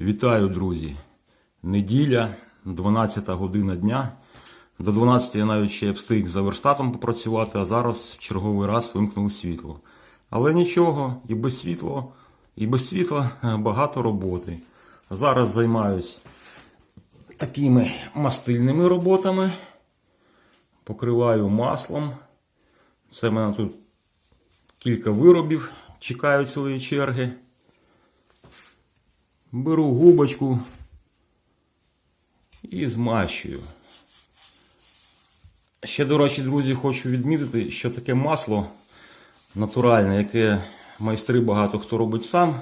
Вітаю, друзі! Неділя, 12 година дня. До 12 я навіть ще встиг за верстатом попрацювати, а зараз в черговий раз вимкнули світло. Але нічого, і без світла, і без світла багато роботи. Зараз займаюсь такими мастильними роботами. Покриваю маслом. Це в мене тут кілька виробів чекають своєї черги. Беру губочку і змащую. Ще, до речі, друзі, хочу відмітити, що таке масло натуральне, яке майстри багато хто робить сам,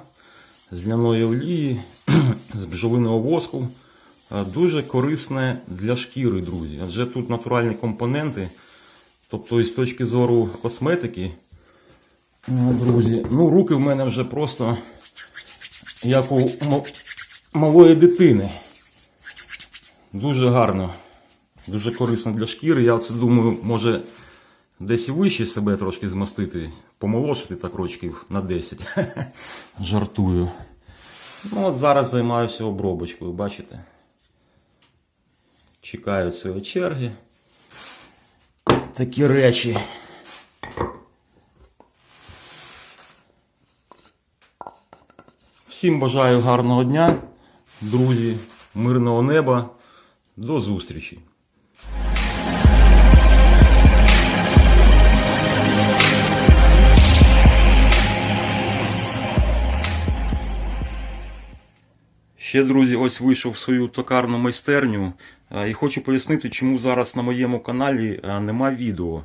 з ляної олії, з бджолиного воску, дуже корисне для шкіри, друзі. Адже тут натуральні компоненти. Тобто, із точки зору косметики, друзі, ну, руки в мене вже просто як у малої дитини. Дуже гарно, дуже корисно для шкіри. Я це думаю, може десь і вище себе трошки змастити, помолошити так рочків на 10. Жартую. Ну от зараз займаюся обробочкою, бачите? Чекаю своєї черги. Такі речі. Всім бажаю гарного дня, друзі, мирного неба. До зустрічі! Ще, друзі, ось вийшов в свою токарну майстерню е, і хочу пояснити, чому зараз на моєму каналі е, нема відео.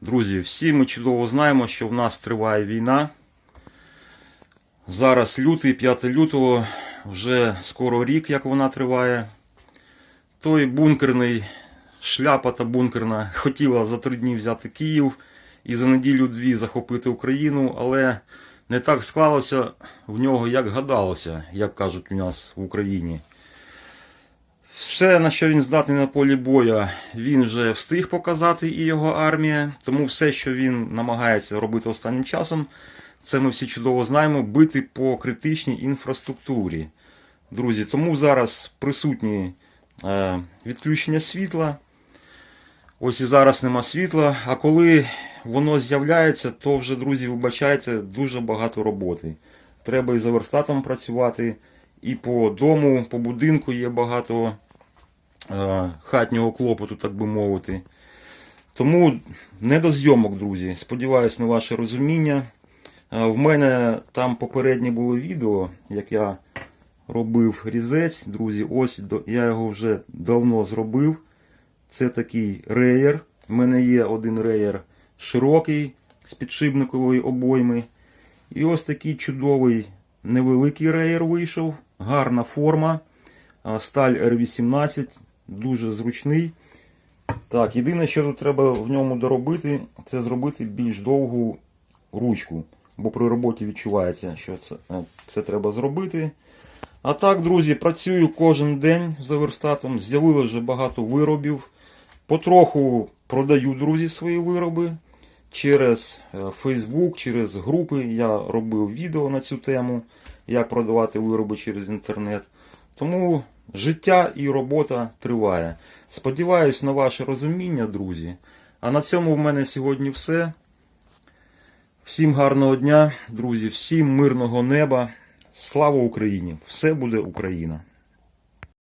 Друзі, всі ми чудово знаємо, що в нас триває війна. Зараз лютий, 5 лютого, вже скоро рік, як вона триває. Той бункерний шляпа та бункерна хотіла за три дні взяти Київ і за неділю-дві захопити Україну, але не так склалося в нього, як гадалося, як кажуть у нас в Україні. Все, на що він здатний на полі боя, він вже встиг показати і його армія. Тому все, що він намагається робити останнім часом, це ми всі чудово знаємо, бити по критичній інфраструктурі. Друзі, тому зараз присутні е, відключення світла. Ось і зараз нема світла. А коли воно з'являється, то вже, друзі, вибачайте, дуже багато роботи. Треба і за верстатом працювати, і по дому, по будинку є багато е, хатнього клопоту, так би мовити. Тому не до зйомок, друзі. Сподіваюсь на ваше розуміння. Е, В мене там попереднє було відео, як я робив різець. Друзі, ось я його вже давно зробив. Це такий реєр. У мене є один реєр широкий з підшипникової обойми. І ось такий чудовий невеликий реєр вийшов. Гарна форма. Сталь R18, дуже зручний. Так, єдине, що тут треба в ньому доробити, це зробити більш довгу ручку. Бо при роботі відчувається, що це, е, це треба зробити. А так, друзі, працюю кожен день за верстатом. З'явилося вже багато виробів. Потроху продаю, друзі, свої вироби. Через е, Facebook, через групи я робив відео на цю тему, як продавати вироби через інтернет. Тому життя і робота триває. Сподіваюсь на ваше розуміння, друзі. А на цьому в мене сьогодні все. Всім гарного дня, друзі, всім мирного неба. Слава Україні! Все буде Україна!